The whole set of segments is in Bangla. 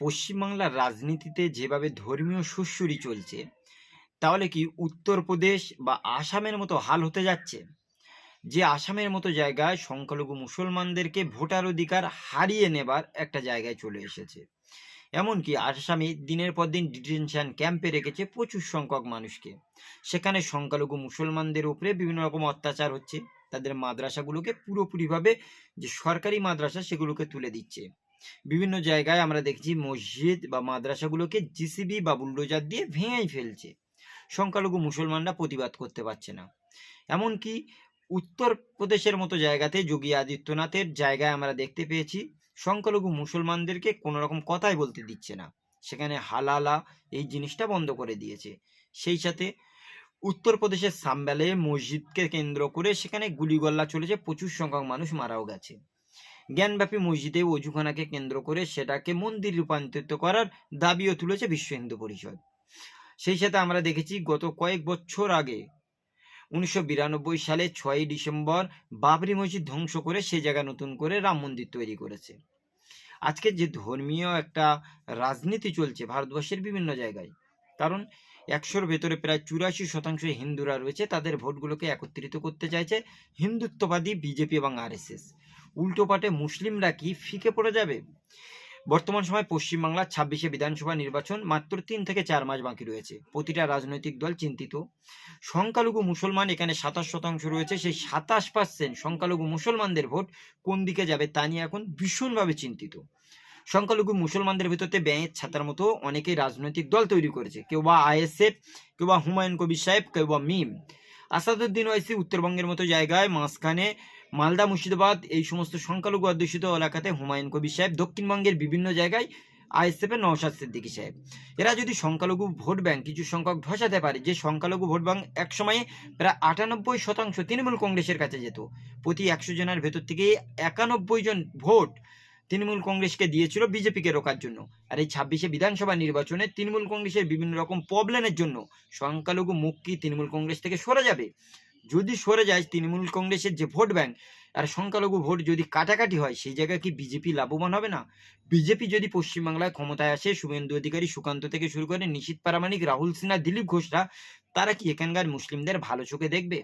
পশ্চিমবাংলার রাজনীতিতে যেভাবে ধর্মীয় সুড়সুড়ি চলছে, তাহলে কি উত্তরপ্রদেশ বা আসামের মতো হাল হতে যাচ্ছে? যে আসামের মতো জায়গায় সংখ্যালঘু মুসলমানদেরকে ভোটার অধিকার হারিয়ে নেবার একটা জায়গায় চলে এসেছে। এমনকি আসামি দিনের পর দিন ডিটেনশন ক্যাম্পে রেখেছে প্রচুর সংখ্যক মানুষকে। সেখানে সংখ্যালঘু মুসলমানদের উপরে বিভিন্ন রকম অত্যাচার হচ্ছে। তাদের মাদ্রাসাগুলোকে পুরোপুরিভাবে যে সরকারি মাদ্রাসা সেগুলোকে তুলে দিচ্ছে। বিভিন্ন জায়গায় আমরা দেখছি মসজিদ বা মাদ্রাসাগুলোকে জিসিবি বা বুলডোজার দিয়ে ভেঙেই ফেলছে। সংখ্যালঘু মুসলমানরা প্রতিবাদ করতে পারছে না। এমনকি উত্তরপ্রদেশের মতো জায়গাতে যোগী আদিত্যনাথের জায়গায় আমরা দেখতে পেয়েছি, সংখ্যালঘু মুসলমানদেরকে কোনো রকম কথাই বলতে দিচ্ছে না। সেখানে হালালা এই জিনিসটা বন্ধ করে দিয়েছে। সেই সাথে উত্তরপ্রদেশের সাম্বালে মসজিদকে কেন্দ্র করে সেখানে গুলিগোল্লা চলেছে, প্রচুর সংখ্যক মানুষ মারাও গেছে। জ্ঞানব্যাপী মসজিদে অজুখানাকে কেন্দ্র করে সেটাকে মন্দির রূপান্তরিত করার দাবিও তুলেছে বিশ্ব হিন্দু পরিষদ। সেই সাথে আমরা দেখেছি গত কয়েক বছর আগে, উনিশশো বিরানব্বই সালে ছয়ই ডিসেম্বর বাবরি মসজিদ ধ্বংস করে সে জায়গা নতুন করে রাম মন্দির তৈরি করেছে। আজকে যে ধর্মীয় একটা রাজনীতি চলছে ভারতবর্ষের বিভিন্ন জায়গায়, কারণ একশোর ভেতরে প্রায় চুরাশি শতাংশ হিন্দুরা রয়েছে, তাদের ভোটগুলোকে একত্রিত করতে চাইছে হিন্দুত্ববাদী বিজেপি এবং আরএসএস। উল্টোপাটে মুসলিমরা কি ফিকে পড়ে যাবে? বর্তমান সময় পশ্চিমবাংলার ছাব্বিশে বিধানসভা নির্বাচন মাত্র তিন থেকে চার মাস বাকি রয়েছে। প্রতিটা রাজনৈতিক দল চিন্তিত। সংখ্যালঘু মুসলমান এখানে সাতাশ শতাংশ রয়েছে। সেই সাতাশ পার্সেন্ট সংখ্যালঘু মুসলমানদের ভোট কোন দিকে যাবে তা নিয়ে এখন ভীষণভাবে চিন্তিত। সংখ্যালঘু মুসলমানদের ভিতরতে ব্যাঙের ছাতার মতো অনেকেই রাজনৈতিক দল তৈরি করেছে। কেউ বা আইএসএফ, কেউ বা হুমায়ুন কবির সাহেব, কেউ বা মিম। আসাদুদ্দিন ওয়াইসি উত্তরবঙ্গের মতো জায়গায় মাঝখানে মালদা, মুর্শিদাবাদ, এই সমস্ত সংখ্যালঘু অধ্যুষিত এলাকাতে হুমায়ুন কবির সাহেব দক্ষিণবঙ্গের বিভিন্ন জায়গায় আইএসএফের নওশাদ সিদ্দিকী সাহেব। এরা যদি সংখ্যালঘু ভোট ব্যাংক কিছু সংখ্যক ধসাতে পারে, যে সংখ্যালঘু ভোট ব্যাংক এক সময়ে প্রায় আটানব্বই শতাংশ তৃণমূল কংগ্রেসের কাছে যেত, প্রতি একশো জনের ভেতর থেকে একানব্বই জন ভোট তৃণমূল কংগ্রেসকে দিয়েছিল বিজেপিকে রোকার জন্য। আর এই ছাব্বিশে বিধানসভা নির্বাচনে তৃণমূল কংগ্রেসের বিভিন্ন রকম প্রবলেমের জন্য সংখ্যালঘু মুখ কি তৃণমূল কংগ্রেস থেকে সরে যাবে? যদি সরে যায় তৃণমূল কংগ্রেসের যে ভোট ব্যাংক, আর সংখ্যালঘু ভোট যদি কাটাকাটি হয়, সেই জায়গায় কি বিজেপি লাভবান হবে না? বিজেপি যদি পশ্চিমবাংলায় ক্ষমতায় আসে, শুভেন্দু অধিকারী সুকান্ত থেকে শুরু করে নিশীত পারামানিক রাহুল সিনহা, দিলীপ ঘোষরা, তারা কি এখানকার মুসলিমদের ভালো চোখে দেখবে?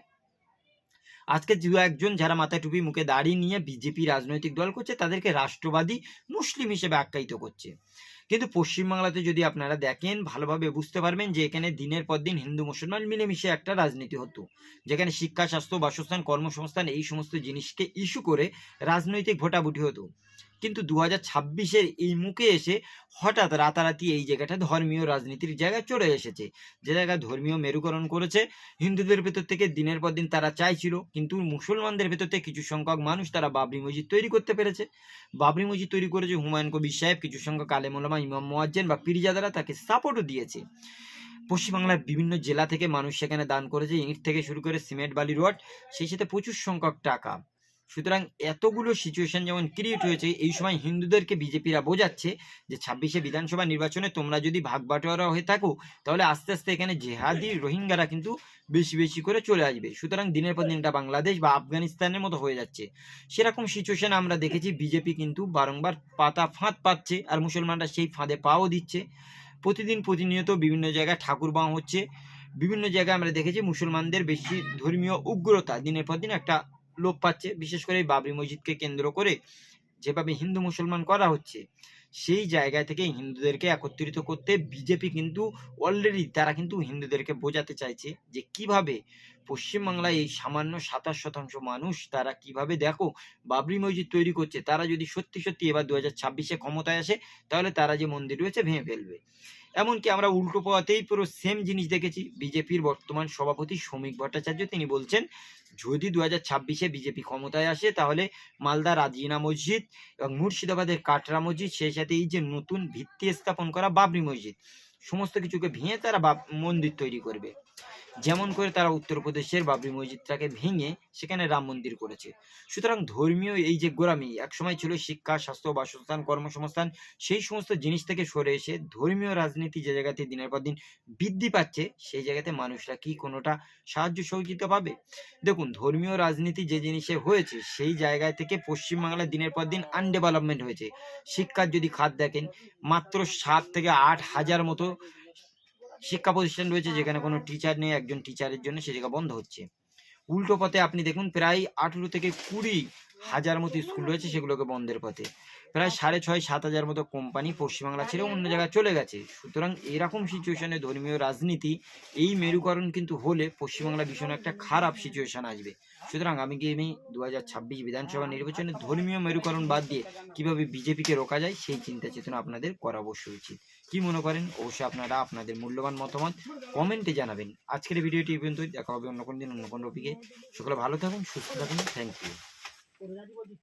আজকে দু একজন যারা মাথায় টুপি মুখে দাঁড়িয়ে নিয়ে বিজেপি রাজনৈতিক দল করছে, তাদেরকে রাষ্ট্রবাদী মুসলিম হিসেবে আখ্যায়িত করছে। কিন্তু পশ্চিমবাংলাতে যদি আপনারা দেখেন, ভালোভাবে বুঝতে পারবেন যে এখানে দিনের পর দিন হিন্দু, মুসলমান মিলেমিশে একটা রাজনীতি হতো। যেখানে শিক্ষা, স্বাস্থ্য, বাসস্থান, কর্মসংস্থান এই সমস্ত জিনিসকে ইস্যু করে রাজনৈতিক ভোটাভুটি হতো। কিন্তু দু হাজার ছাব্বিশের এই মুখে এসে হঠাৎ রাতারাতি এই জায়গাটা ধর্মীয় রাজনীতির জায়গায় চলে এসেছে। যে জায়গায় ধর্মীয় মেরুকরণ করেছে, হিন্দুদের ভেতর থেকে দিনের পর দিন তারা চাইছিল, কিন্তু মুসলমানদের ভেতর থেকে কিছু সংখ্যক মানুষ তারা বাবরি মসজিদ তৈরি করতে পেরেছে। বাবরি মসজিদ তৈরি করেছে হুমায়ুন কবির সাহেব, কিছু সংখ্যক আলেমুলামা ইমাম মোয়াজ্জেন বা পিরিজাদারা তাকে সাপোর্টও দিয়েছে। পশ্চিমবাংলার বিভিন্ন জেলা থেকে মানুষ সেখানে দান করেছে। ইট থেকে শুরু করে সিমেন্ট বালি রড, সেই সাথে প্রচুর সংখ্যক টাকা। সুতরাং এতগুলো সিচুয়েশন যেমন ক্রিয়েট হয়েছে, এই সময় হিন্দুদেরকে বিজেপিরা বোঝাচ্ছে যে ছাব্বিশে বিধানসভা নির্বাচনে তোমরা যদি ভাগ বাটোয়ারা হয়ে থাকো, তাহলে আস্তে আস্তে এখানে জেহাদি রোহিঙ্গারা কিন্তু বেশি বেশি করে চলে আসবে। সুতরাং দিনের পর দিন এটা বাংলাদেশ বা আফগানিস্তানের মতো হয়ে যাচ্ছে। সেরকম সিচুয়েশন আমরা দেখেছি, বিজেপি কিন্তু বারংবার পাতা ফাঁদ পাচ্ছে আর মুসলমানরা সেই ফাঁদে পাও দিচ্ছে। প্রতিদিন প্রতিনিয়ত বিভিন্ন জায়গায় ঠাকুর বাঁ হচ্ছে। বিভিন্ন জায়গায় আমরা দেখেছি মুসলমানদের বেশি ধর্মীয় উগ্রতা। দিনের পর দিন একটা লোপ পাচ্ছে, বিশেষ করে বাবরি মসজিদকে কেন্দ্র করে যেভাবে হিন্দু মুসলমান করা হচ্ছে, সেই জায়গা থেকে হিন্দুদেরকে একত্রিত করতে বিজেপি কিন্তু অলরেডি তারা কিন্তু হিন্দুদেরকে বোঝাতে চাইছে যে কীভাবে পশ্চিমবাংলায় এই সামান্য সাতাশ শতাংশ মানুষ তারা কীভাবে দেখো বাবরি মসজিদ তৈরি করছে, তারা যদি সত্যি সত্যি এবার দু হাজার ছাব্বিশে ক্ষমতায় আসে, তাহলে তারা যে মন্দির রয়েছে ভেঙে ফেলবে। এমনকি আমরা উল্টো পথেই পুরো সেম জিনিস দেখেছি, বিজেপির বর্তমান সভাপতি শ্রমিক ভট্টাচার্য তিনি বলছেন যদি দু হাজার ছাব্বিশে বিজেপি ক্ষমতায় আসে, তাহলে মালদা রাজিনা মসজিদ এবং মুর্শিদাবাদের কাটরা মসজিদ, সেই সাথে এই যে নতুন ভিত্তি স্থাপন করা বাবরি মসজিদ, সমস্ত কিছুকে ভেঙে তারা মন্দির তৈরি করবে। যেমন করে তারা উত্তরপ্রদেশের বাবরি মসজিদটাকে ভেঙে সেখানে রাম মন্দির করেছে। সুতরাং ধর্মীয় এই যে গোড়ামি একসময় ছিল শিক্ষা, স্বাস্থ্য, বাসস্থান, কর্মসংস্থান, সেই সমস্ত জিনিস থেকে সরে এসে ধর্মীয় রাজনীতি যে জায়গাতে দিনের পর দিন বৃদ্ধি পাচ্ছে, সেই জায়গাতে মানুষরা কি কোনোটা সাহায্য সহযোগিতা পাবে? দেখুন, ধর্মীয় রাজনীতি যে জিনিসে হয়েছে, সেই জায়গা থেকে পশ্চিমবাংলায় দিনের পর দিন আনডেভেলপমেন্ট হয়েছে। শিক্ষার যদি খাত দেখেন, মাত্র সাত থেকে আট হাজার মতো শিক্ষা প্রতিষ্ঠান রয়েছে যেখানে কোনো টিচার নেই একজন টিচারের জন্য সে জায়গা বন্ধ হচ্ছে। উল্টো পথে আপনি দেখুন প্রায় আঠেরো থেকে কুড়ি হাজার মতো স্কুল রয়েছে সেগুলোকে বন্ধের পথে। প্রায় সাড়ে ছয়, সাত হাজার মতো কোম্পানি পশ্চিমবাংলা ছেড়ে অন্য জায়গায় চলে গেছে। সুতরাং এরকম সিচুয়েশনে ধর্মীয় রাজনীতি এই মেরুকরণ কিন্তু হলে পশ্চিমবাংলা ভীষণ একটা খারাপ সিচুয়েশন আসবে। সুতরাং আমি কি আমি দু হাজার ছাব্বিশ বিধানসভা নির্বাচনে ধর্মীয় মেরুকরণ বাদ দিয়ে কীভাবে বিজেপিকে রোকা যায় সেই চিন্তা চেতনা আপনাদের করা অবশ্যই উচিত কি মনে করেন? অবশ্যই আপনারা আপনাদের মূল্যবান মতামত কমেন্টে জানাবেন। আজকের ভিডিওটি এই পর্যন্তই। দেখা হবে অন্য কোনো দিন অন্য কোনো টপিকে। সকলে ভালো থাকুন, সুস্থ থাকুন। Thank you 我来接过去。